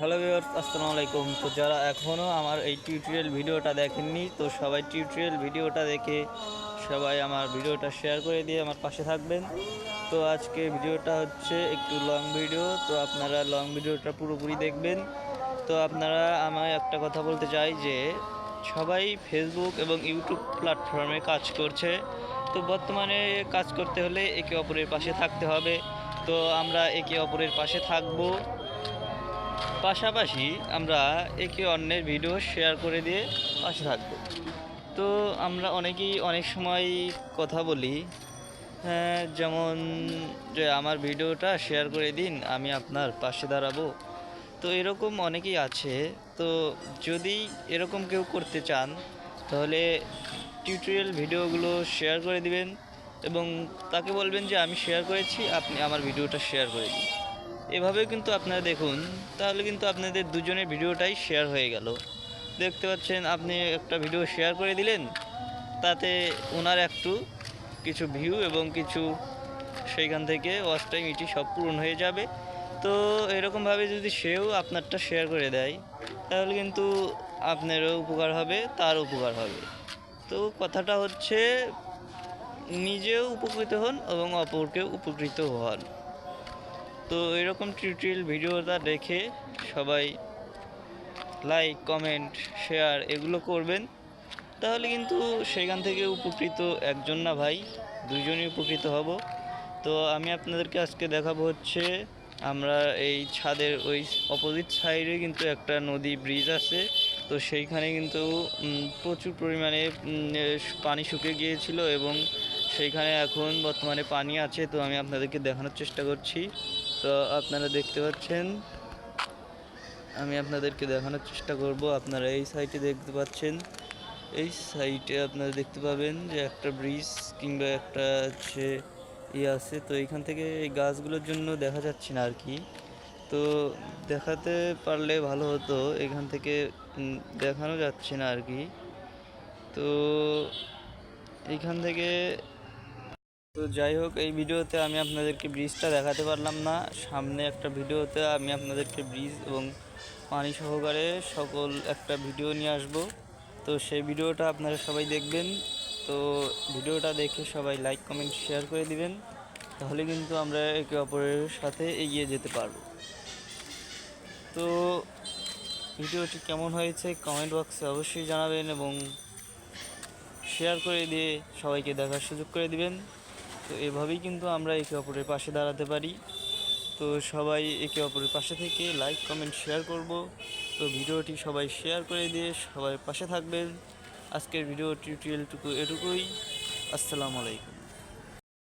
Hello viewers, আসসালামু আলাইকুম। তো যারা এখনও আমার এই টিউটোরিয়াল ভিডিওটা দেখেননি, তো সবাই টিউটোরিয়াল ভিডিওটা দেখে সবাই আমার ভিডিওটা শেয়ার করে দিয়ে আমার পাশে থাকবেন। তো আজকে ভিডিওটা হচ্ছে একটু লং ভিডিও তো আপনারা লং ভিডিওটা পুরোপুরি দেখবেন। তো আপনারা আমায় একটা কথা বলতে চাই যে, সবাই ফেসবুক এবং ইউটিউব প্ল্যাটফর্মে কাজ করছে। তো বর্তমানে কাজ করতে হলে একে অপরের পাশে থাকতে হবে। তো আমরা একে অপরের পাশে থাকব। পাশাপাশি আমরা একে অন্যের ভিডিও শেয়ার করে দিয়ে পাশে থাকব। তো আমরা অনেকেই অনেক সময় কথা বলি হ্যাঁ, যেমন যে আমার ভিডিওটা শেয়ার করে দিন আমি আপনার পাশে দাঁড়াবো। তো এরকম অনেকেই আছে। তো যদি এরকম কেউ করতে চান তাহলে টিউটোরিয়াল ভিডিওগুলো শেয়ার করে দিবেন এবং তাকে বলবেন যে আমি শেয়ার করেছি আপনি আমার ভিডিওটা শেয়ার করে দিন। এভাবে কিন্তু আপনারা দেখুন, তাহলে কিন্তু আপনাদের দুজনের ভিডিওটাই শেয়ার হয়ে গেল। দেখতে পাচ্ছেন, আপনি একটা ভিডিও শেয়ার করে দিলেন, তাতে ওনার একটু কিছু ভিউ এবং কিছু সেইখান থেকে ওয়াচ টাইম ইটি সব পূরণ হয়ে যাবে। তো এরকমভাবে যদি সেও আপনারটা শেয়ার করে দেয়, তাহলে কিন্তু আপনারও উপকার হবে তার উপকার হবে। তো কথাটা হচ্ছে, নিজেও উপকৃত হন এবং অপরকেও উপকৃত হন। তো এরকম টিউটোরিয়াল ভিডিওটা দেখে সবাই লাইক কমেন্ট শেয়ার এগুলো করবেন। তাহলে কিন্তু সেখান থেকে উপকৃত একজন না ভাই, দুজনই উপকৃত হব। তো আমি আপনাদেরকে আজকে দেখাবো হচ্ছে, আমরা এই ছাদের ওই অপোজিট সাইডে কিন্তু একটা নদী ব্রিজ আছে। তো সেইখানে কিন্তু প্রচুর পরিমাণে পানি শুকিয়ে গিয়েছিল এবং সেইখানে এখন বর্তমানে পানি আছে। তো আমি আপনাদেরকে দেখানোর চেষ্টা করছি। তো আপনারা দেখতে পাচ্ছেন, আমি আপনাদেরকে দেখানোর চেষ্টা করব। আপনারা এই সাইটে দেখতে পাচ্ছেন, এই সাইটে আপনারা দেখতে পাবেন যে একটা ব্রিজ কিংবা একটা হচ্ছে ইয়ে আছে। তো এখান থেকে এই গাছগুলোর জন্য দেখা যাচ্ছে না আর কি। তো দেখাতে পারলে ভালো হতো, এখান থেকে দেখানো যাচ্ছে না আর কি। তো এইখান থেকে তো যাই হোক, এই ভিডিওতে আমি আপনাদেরকে ব্রিজটা দেখাতে পারলাম না। সামনে একটা ভিডিওতে আমি আপনাদেরকে ব্রিজ এবং পানি সহকারে সকল একটা ভিডিও নিয়ে আসব। তো সেই ভিডিওটা আপনারা সবাই দেখবেন। তো ভিডিওটা দেখে সবাই লাইক কমেন্ট শেয়ার করে দিবেন। তাহলে কিন্তু আমরা একে অপরের সাথে এগিয়ে যেতে পারব। তো ভিডিওটি কেমন হয়েছে কমেন্ট বক্সে অবশ্যই জানাবেন এবং শেয়ার করে দিয়ে সবাইকে দেখার সুযোগ করে দিবেন। তো এভাবেই কিন্তু আমরা একে অপরের পাশে দাঁড়াতে পারি। তো সবাই একে অপরের পাশে থেকে লাইক কমেন্ট শেয়ার করব। তো ভিডিওটি সবাই শেয়ার করে দিয়ে সবাই পাশে থাকবেন। আজকের ভিডিও টিউটোরিয়ালটুকু এটুকুই। আসসালামু আলাইকুম।